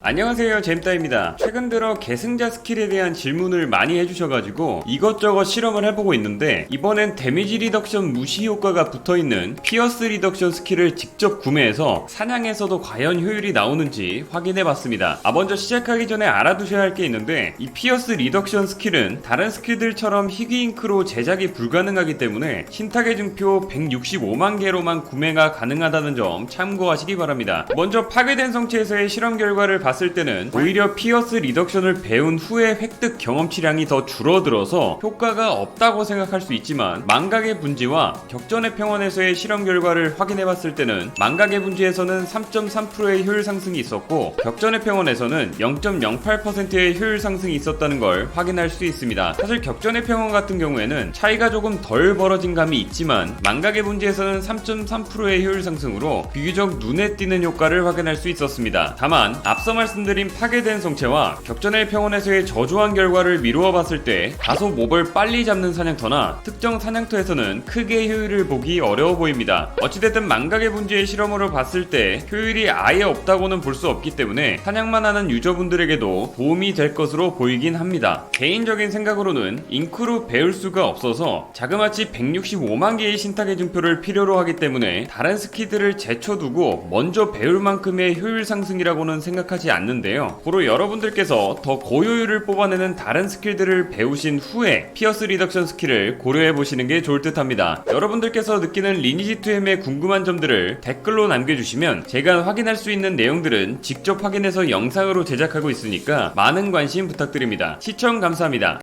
안녕하세요 잼따입니다. 최근 들어 계승자 스킬에 대한 질문을 많이 해주셔가지고 이것저것 실험을 해보고 있는데 이번엔 데미지 리덕션 무시 효과가 붙어있는 피어스 리덕션 스킬을 직접 구매해서 사냥에서도 과연 효율이 나오는지 확인해봤습니다. 아 먼저 시작하기 전에 알아두셔야 할 게 있는데 이 피어스 리덕션 스킬은 다른 스킬들처럼 희귀 잉크로 제작이 불가능하기 때문에 신탁의 증표 165만 개로만 구매가 가능하다는 점 참고하시기 바랍니다. 먼저 파괴된 성체에서의 실험 결과를 봤을 때는 오히려 피어스 리덕션을 배운 후에 획득 경험치량이 더 줄어들어서 효과가 없다고 생각할 수 있지만 망각의 분지와 격전의 평원에서의 실험 결과를 확인해 봤을 때는 망각의 분지에서는 3.3%의 효율 상승이 있었고 격전의 평원에서는 0.08%의 효율 상승이 있었다는 걸 확인할 수 있습니다. 사실 격전의 평원 같은 경우에는 차이가 조금 덜 벌어진 감이 있지만 망각의 분지에서는 3.3%의 효율 상승으로 비교적 눈에 띄는 효과를 확인할 수 있었습니다. 다만 앞서 말씀드린 파괴된 성체와 격전의 평원에서의 저조한 결과를 미루어 봤을 때 다소 몹을 빨리 잡는 사냥터나 특정 사냥터에서는 크게 효율을 보기 어려워 보입니다. 어찌됐든 망각의 분지의 실험으로 봤을 때 효율이 아예 없다고는 볼 수 없기 때문에 사냥만 하는 유저분들에게도 도움이 될 것으로 보이긴 합니다. 개인적인 생각으로는 잉크로 배울 수가 없어서 자그마치 165만 개의 신탁의 증표를 필요로 하기 때문에 다른 스키들을 제쳐두고 먼저 배울 만큼의 효율 상승이라고는 생각하 지 않는데요. 고로 여러분들께서 더 고효율을 뽑아내는 다른 스킬들을 배우신 후에 피어스 리덕션 스킬을 고려해 보시는 게 좋을 듯 합니다. 여러분들께서 느끼는 리니지 2M의 궁금한 점들을 댓글로 남겨주시면 제가 확인할 수 있는 내용들은 직접 확인해서 영상으로 제작하고 있으니까 많은 관심 부탁드립니다. 시청 감사합니다.